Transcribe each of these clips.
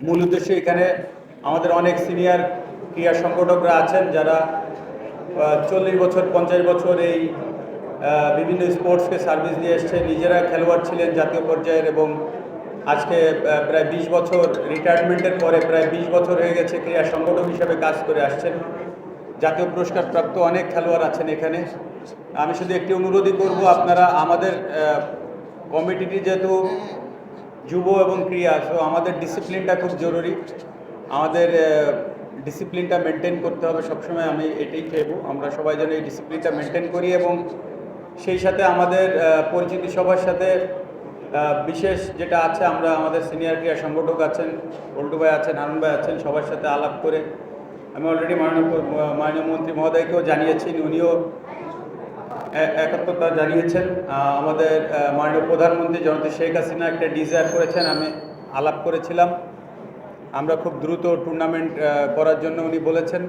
মূল উদ্দেশ্য এখানে আমাদের অনেক সিনিয়র ক্রীড়া সংগঠকরা আছেন যারা চল্লিশ বছর, পঞ্চাশ বছর এই বিভিন্ন স্পোর্টসকে সার্ভিস দিয়ে এসছে। নিজেরা খেলোয়াড় ছিলেন জাতীয় পর্যায়ের এবং আজকে প্রায় বিশ বছর রিটায়ারমেন্টের পরে প্রায় বিশ বছর হয়ে গেছে ক্রীড়া সংগঠক হিসেবে কাজ করে আসছেন। জাতীয় পুরস্কার প্রাপ্ত অনেক খেলোয়াড় আছেন এখানে। আমি শুধু একটি অনুরোধই করব আপনারা আমাদের কমিটিটি যেহেতু যুব এবং ক্রিয়া সো আমাদের ডিসিপ্লিনটা খুব জরুরি। আমাদের ডিসিপ্লিনটা মেনটেন করতে হবে, সবসময় আমি এটাই চাইব। আমরা সবাই যেন এই ডিসিপ্লিনটা মেনটেন করি এবং সেই সাথে আমাদের পরিচিতি সবার সাথে বিশেষ যেটা আছে, আমরা আমাদের সিনিয়র ক্রীড়া সংগঠক আছেন, পল্টু ভাই আছেন, হারুন ভাই আছেন, সবার সাথে আলাপ করে, আমি অলরেডি মাননীয় মাননীয় মন্ত্রী মহোদয়কেও জানিয়েছি, উনিও একাত্মতা জানিয়েছেন আমাদের মাননীয় প্রধানমন্ত্রী জনতা শেখ হাসিনা একটা ডিজায়ার করেছেন আমি আলাপ করেছিলাম। আমরা খুব দ্রুত টুর্নামেন্ট করার জন্য উনি বলেছেন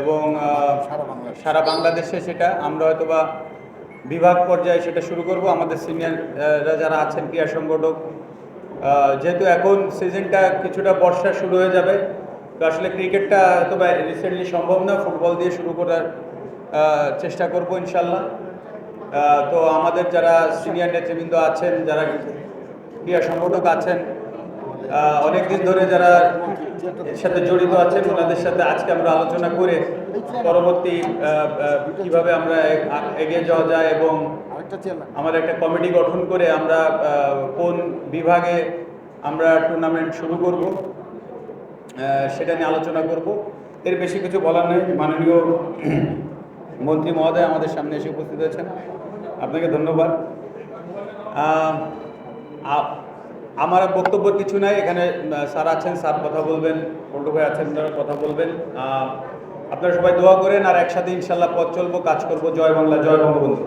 এবং সারা বাংলাদেশে। সেটা আমরা হয়তোবা বিভাগ পর্যায়ে সেটা শুরু করব। আমাদের সিনিয়ররা যারা আছেন ক্রীড়া সংগঠক যেহেতু এখন সিজনটা কিছুটা বর্ষা শুরু হয়ে যাবে তো আসলে ক্রিকেটটা হয়তোবা রিসেন্টলি সম্ভব না। ফুটবল দিয়ে শুরু করার চেষ্টা করব ইনশাল্লাহ। তো আমাদের যারা সিনিয়র নেতৃবৃন্দ আছেন, যারা ক্রীড়া সংগঠক আছেন অনেকদিন ধরে যারা এর সাথে জড়িত আছেন, ওনাদের সাথে আজকে আমরা আলোচনা করে পরবর্তী কীভাবে আমরা এগিয়ে যাওয়া যায় এবং আমাদের একটা কমিটি গঠন করে আমরা কোন বিভাগে আমরা টুর্নামেন্ট শুরু করব সেটা নিয়ে আলোচনা করব। এর বেশি কিছু বলার নেই। মাননীয় মন্ত্রী মহোদয় আমাদের সামনে এসে উপস্থিত হয়েছেন। আপনাকে ধন্যবাদ। আমার বক্তব্য কিছু নাই। এখানে স্যার আছেন, স্যার কথা বলবেন, পল্টু ভাই আছেন কথা বলবেন। আপনারা সবাই দোয়া করেন আর একসাথে ইনশাল্লাহ পথ চলবো, কাজ করব। জয় বাংলা, জয় বঙ্গবন্ধু।